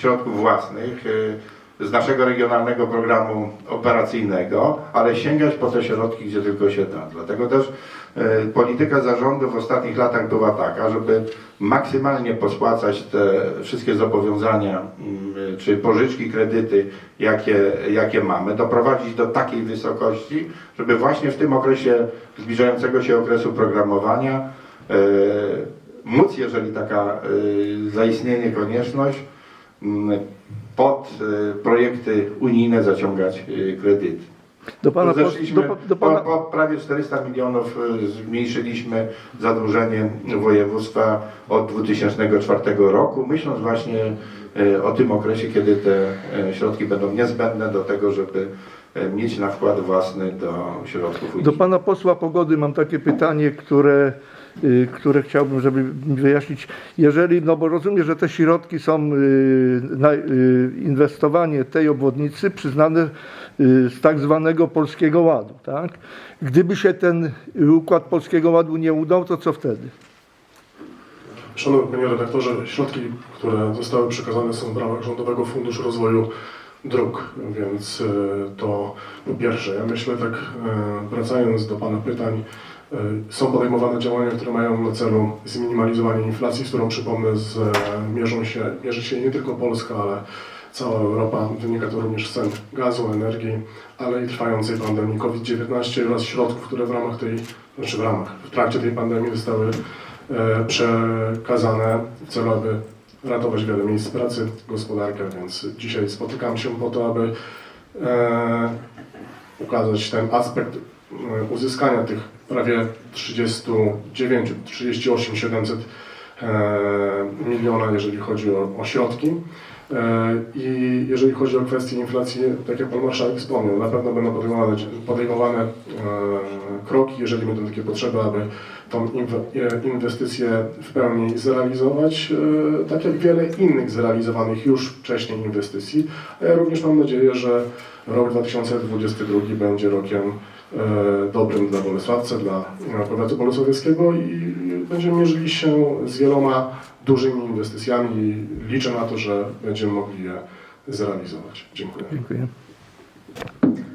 środków własnych y, z naszego regionalnego programu operacyjnego, ale sięgać po te środki, gdzie tylko się da. Dlatego też y, polityka zarządu w ostatnich latach była taka, żeby maksymalnie pospłacać te wszystkie zobowiązania mm, czy pożyczki, kredyty, jakie, jakie mamy, doprowadzić do takiej wysokości, żeby właśnie w tym okresie zbliżającego się okresu programowania móc, jeżeli taka zaistnieje konieczność, pod e, projekty unijne zaciągać e, kredyty. Do pana, Zeszliśmy, do, do po, pana, po prawie 400 milionów e, zmniejszyliśmy zadłużenie województwa od 2004 roku, myśląc właśnie o tym okresie, kiedy te środki będą niezbędne do tego, żeby mieć na wkład własny do środków do pana posła Pogody mam takie pytanie, które, y, które chciałbym, żeby wyjaśnić. Jeżeli, no bo rozumiem, że te środki są y, na y, inwestowanie tej obwodnicy przyznane y, z tak zwanego Polskiego Ładu, tak? Gdyby się ten układ Polskiego Ładu nie udał, to co wtedy? Szanowny Panie Redaktorze, środki, które zostały przekazane są w ramach Rządowego Funduszu Rozwoju Dróg, więc e, to po pierwsze, ja myślę tak, e, wracając do Pana pytań, e, są podejmowane działania, które mają na celu zminimalizowanie inflacji, z którą przypomnę, z, mierzą się, mierzy się nie tylko Polska, ale cała Europa. Wynika to również z cen gazu, energii, ale i trwającej pandemii COVID-19 oraz środków, które w ramach tej, znaczy w ramach, w trakcie tej pandemii zostały przekazane w celu, aby ratować wiele miejsc pracy, gospodarkę, więc dzisiaj spotykam się po to, aby e, ukazać ten aspekt e, uzyskania tych prawie 39, 38 700 e, miliona, jeżeli chodzi o, o środki. E, I jeżeli chodzi o kwestię inflacji, tak jak Pan Marszałek wspomniał, na pewno będą podejmowane, podejmowane e, kroki, jeżeli będą takie potrzeby, aby tą inwe- e, inwestycję w pełni zrealizować, e, tak jak wiele innych zrealizowanych już wcześniej inwestycji. A ja również mam nadzieję, że rok 2022 będzie rokiem e, dobrym dla Bolesławca, dla e, powiatu bolesławieckiego i będziemy mierzyli się z wieloma dużymi inwestycjami i liczę na to, że będziemy mogli je zrealizować. Dziękuję. Dziękuję.